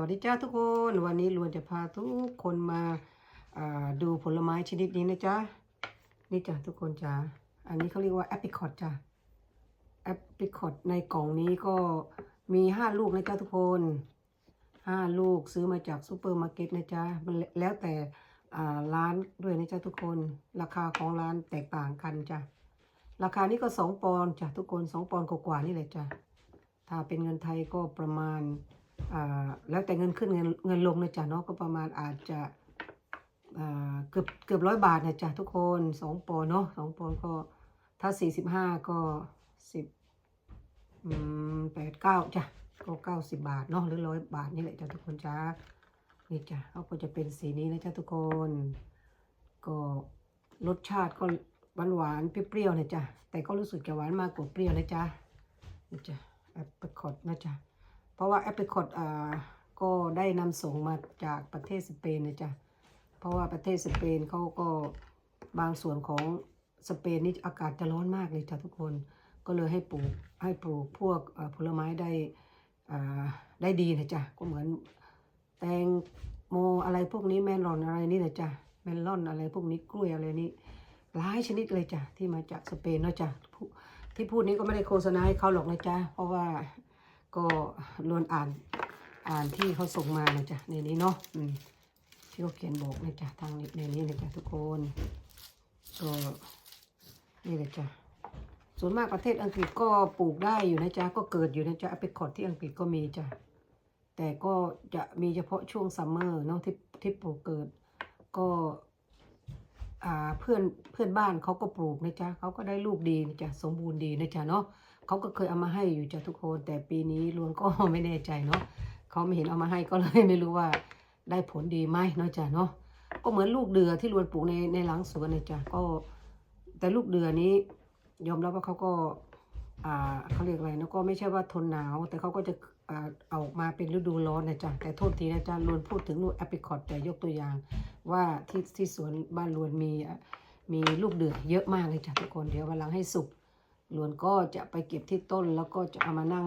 วัสดีจ้าทุกคนวันนี้ลวนจะพาทุกคนมาาดูผลไม้ชนิดนี้นะจ๊ะนี่จ้ะทุกคนจ้าอันนี้เขาเรียกว่าแอป i ิคอตจ้ะแอป i ิคอตในกล่องนี้ก็มีห้าลูกนะจ๊ะทุกคนห้าลูกซื้อมาจากซูเปอร์มาร์เก็ตนะจ๊ะมันแล้วแต่ร้านด้วยนะจ๊ะทุกคนราคาของร้านแตกต่างกันจ้ะราคานี้ก็สองปอนด์จ้ะทุกคนสองปอนด์กว่าๆนี่แหละจ้ะถ้าเป็นเงินไทยก็ประมาณ แล้วแต่เงินขึ้นเงินเงินลงนะจ๊ะเนาะก็ประมาณอาจจะเกือบเกือบร้อยบาทนะจ๊ะทุกคนสองปอนเนาะสองปอนก็ถ้าสี่สิบห้าก็สิบแปดเก้าจ้ะก็เก้าสิบบาทเนาะหรือร้อยบาทนี่แหละจ้ะทุกคนจ้านี่จ้ะเขาก็จะเป็นสีนี้นะจ๊ะทุกคน ก็รสชาติก็หวานหวานเปรี้ยวๆนะจ๊ะแต่ก็รู้สึกจะหวานมากกว่าเปรี้ยวนะจ๊ะนี่จ้ะแอปเปิลคอตนะจ๊ะ เพราะว่าแอปเปิลคอตอ่าก็ได้นำส่งมาจากประเทศสเปนนะจ๊ะ เพราะว่าประเทศสเปนเขาก็บางส่วนของสเปนนี่อากาศจะร้อนมากเลยจ้ะทุกคน ก็เลยให้ปลูกให้ปลูกพวกผลไม้ได้อ่าได้ดีนะจ๊ะ ก็เหมือนแตงโมอะไรพวกนี้แมลอนอะไรนี่นะจ๊ะแมลอนอะไรพวกนี้กล้วยอะไรนี่หลายชนิดเลยจ้ะที่มาจากสเปนเนาะจ๊ะที่พูดนี้ก็ไม่ได้โฆษณาให้เขาหรอกนะจ๊ะเพราะว่า ก็ลวนอ่านอ่านที่เขาส่งมานะจ๊ะในนี้เนาะที่เขาเขียนบอกนะจ๊ะทางในนี้นะจ๊ะทุกคนก็นี่เลยจ้ะส่วนมากประเทศอังกฤษก็ปลูกได้อยู่นะจ๊ะก็เกิดอยู่นะจ๊ะแอปเปิลคอร์ดที่อังกฤษก็มีจ้ะแต่ก็จะมีเฉพาะช่วงซัมเมอร์เนาะที่ที่ปลูกเกิดก็เพื่อนเพื่อนบ้านเขาก็ปลูกนะจ๊ะเขาก็ได้ลูกดีนะจ๊ะสมบูรณ์ดีนะจ๊ะเนาะ เขาก็เคยเอามาให้อยู่จ้ะทุกคน แต่ปีนี้ลวนก็ไม่แน่ใจเนาะเขาไม่เห็นเอามาให้ก็เลยไม่รู้ว่าได้ผลดีไหมเนาะจ้ะเนาะก็เหมือนลูกเดือที่ลวนปลูกในในหลังสวนเนี่ยจ้ะก็ แต่ลูกเดือนี้ ยอมรับว่าเขาก็ อ่าเขาเรียกอะไรนะก็ไม่ใช่ว่าทนหนาว แต่เขาก็จะเอาออกมาเป็นฤดูร้อนนะจ๊ะแต่โทษทีนะจ๊ะลวนพูดถึงลูกแอปเปิลคอตแต่ยกตัวอย่าง ว่าที่ที่สวนบ้านลวนมีมีลูกเดือเยอะมากเลยจ้ะทุกคนเดี๋ยววันหลังให้สุก หลวนก็จะไปเก็บที่ต้นแล้วก็จะเอามานั่ง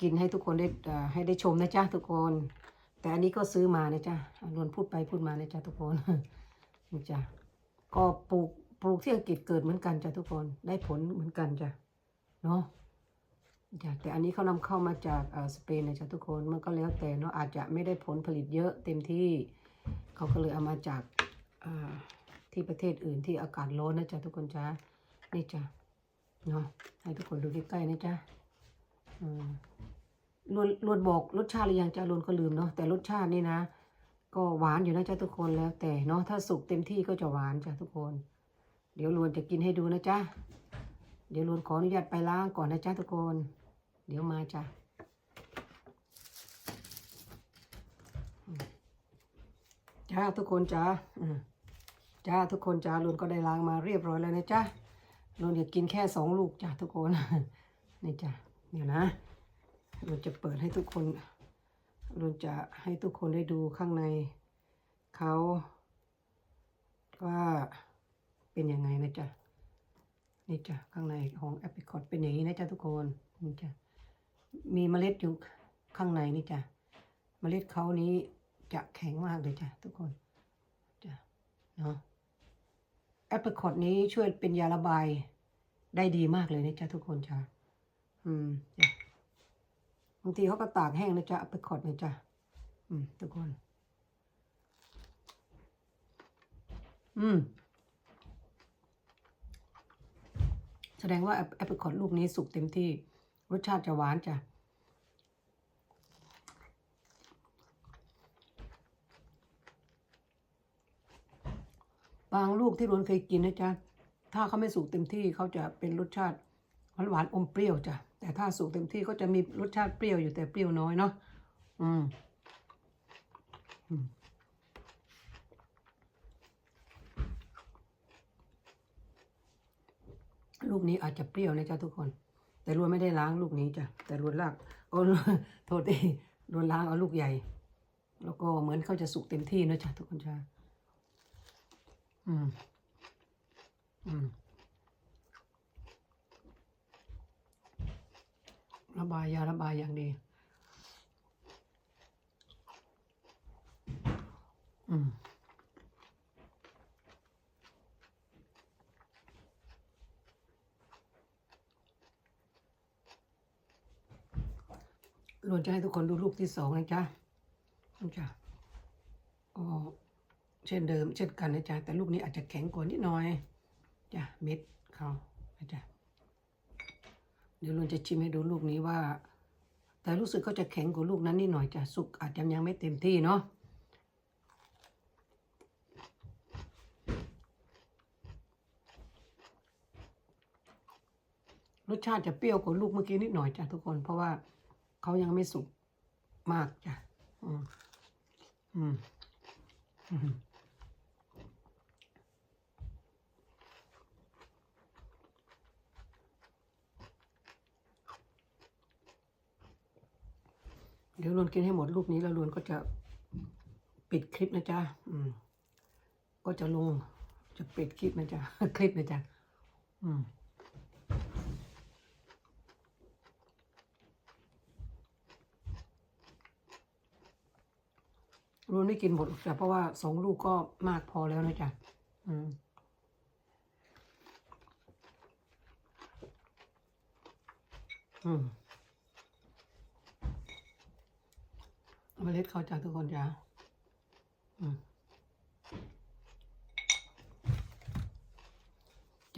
กินให้ทุกคนได้ให้ได้ชมนะจ๊ะทุกคน แต่อันนี้ก็ซื้อมานะจ๊ะหลวนพูดไปพูดมานะจ๊ะทุกคนนี่จ้ะก็ปลูกปลูกที่อังกฤษเกิดเหมือนกันจ้ะทุกคนได้ผลเหมือนกันจ้ะเนาะจ้ะแต่อันนี้เขานำเข้ามาจากสเปนนะจ๊ะทุกคนมันก็แล้วแต่เนาะอาจจะไม่ได้ผลผลิตเยอะเต็มที่เขาก็เลยเอามาจากที่ประเทศอื่นที่อากาศร้อนนะจ๊ะทุกคนจ้ะนี่จ้ะ เนาะให้ทุกคนดูใกล้ๆนะจ๊ะลวนลวนบอกรสชาติหรือยังจ้าลวนก็ลืมเนาะแต่รสชาตินี่นะ ก็หวานอยู่นะจ๊ะทุกคนแล้วแต่เนาะถ้าสุกเต็มที่ก็จะหวานจ้ะทุกคน เดี๋ยวลวนจะกินให้ดูนะจ๊ะเดี๋ยวลวนขออนุญาตไปล้างก่อนนะจ๊ะทุกคน เดี๋ยวมาจ้ะจ้าทุกคนจ้าจ้าทุกคนจ้าลวนก็ได้ล้างมาเรียบร้อยแล้วนะจ๊ะ เราอยากกินแค่สองลูกจ้ะทุกคน นี่จ้ะเดี๋ยวนะเราจะเปิดให้ทุกคนเราจะให้ทุกคนได้ดูข้างในเขาว่าเป็นยังไงนะจ๊ะนี่จ้ะข้างในของแอปเปิลคอตเป็นอย่างนี้นะจ๊ะทุกคนนี่จ้ะมีเมล็ดอยู่ข้างในนี่จ้ะเมล็ดเขานี้จะแข็งมากเลยจ้ะทุกคนจ้ะเนาะ แอปเปิลคอตนี้ช่วยเป็นยาระบายได้ดีมากเลยนะจ๊ะทุกคนจ้ะอืมบางทีเขาก็ตากแห้งนะจ๊ะแอปเปิลคอตนะจ๊ะอืม ทุกคน อืม แสดงว่าแอปเปิลคอตลูกนี้สุกเต็มที่ รสชาติจะหวานจ้ะ บางลูกที่รวนเคยกินนะจ๊ะถ้าเขาไม่สุกเต็มที่เขาจะเป็นรสชาติหวานหวานอมเปรี้ยวจ้ะแต่ถ้าสุกเต็มที่ก็จะมีรสชาติเปรี้ยวอยู่แต่เปรี้ยวน้อยเนาะอืมอืมลูกนี้อาจจะเปรี้ยวนะจ๊ะทุกคน แต่รวนไม่ได้ล้างลูกนี้จ้ะแต่รวนลากโอ้โทษทีรวนล้างเอาลูกใหญ่ แล้วก็เหมือนเขาจะสุกเต็มที่นะจ๊ะทุกคนจ้ะ อืม อืม ระบายยาระบายอย่างดี อืมรวนจะให้ทุกคนดูรูปที่สองนะจ๊ะนะจ้ะ ช่นเดิม เช่นกันนะจ๊ะแต่ลูกนี้อาจจะแข็งกว่านิดหน่อยจ้ะเม็ดเขานะจ๊ะเดี๋ยวล้วนจะชิมให้ดูลูกนี้ว่า แต่รู้สึกก็จะแข็งกว่าลูกนั้นนิดหน่อยจ้ะสุกอาจจะยังไม่เต็มที่เนาะรสชาติจะเปรี้ยวกว่าลูกเมื่อกี้นิดหน่อยจ้ะทุกคน เพราะว่าเขายังไม่สุกมากจ้ะอืมอืม เดี๋ยวลวนกินให้หมดลูกนี้แล้วลวนก็จะปิดคลิปนะจ๊ะอืม ก็จะลงจะปิดคลิปนะจ๊ะคลิปนะจ๊ะอืมรวนไม่กินหมดจ้ะเพราะว่าสองลูกก็มากพอแล้วนะจ๊ะอืมอืม เมล็ดเขาจ้ะทุกคนจ้ะอืม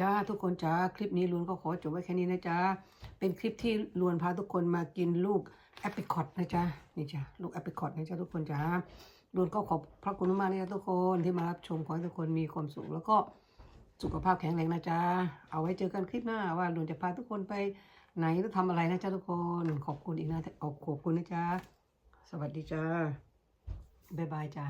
จ้าทุกคนจ้าคลิปนี้ลวนก็ขอจบไว้แค่นี้นะจ๊ะเป็นคลิปที่ลวนพาทุกคนมากินลูกแอปเปิลคอตนะจ๊ะนี่จ้ะลูกแอปเปิลคอตนะจ๊ะทุกคนจ้าลวนก็ขอบพระคุณมากนะจ๊ะทุกคนที่มารับชมขอให้ทุกคนมีความสุขแล้วก็สุขภาพแข็งแรงนะจ๊ะ เอาไว้เจอกันคลิปหน้าว่าลวนจะพาทุกคนไปไหนหรือทำอะไรนะจ๊ะทุกคน ขอบคุณอีกนะขอบคุณนะจ๊ะ สวัสดีจ้า บ๊ายบายจ้า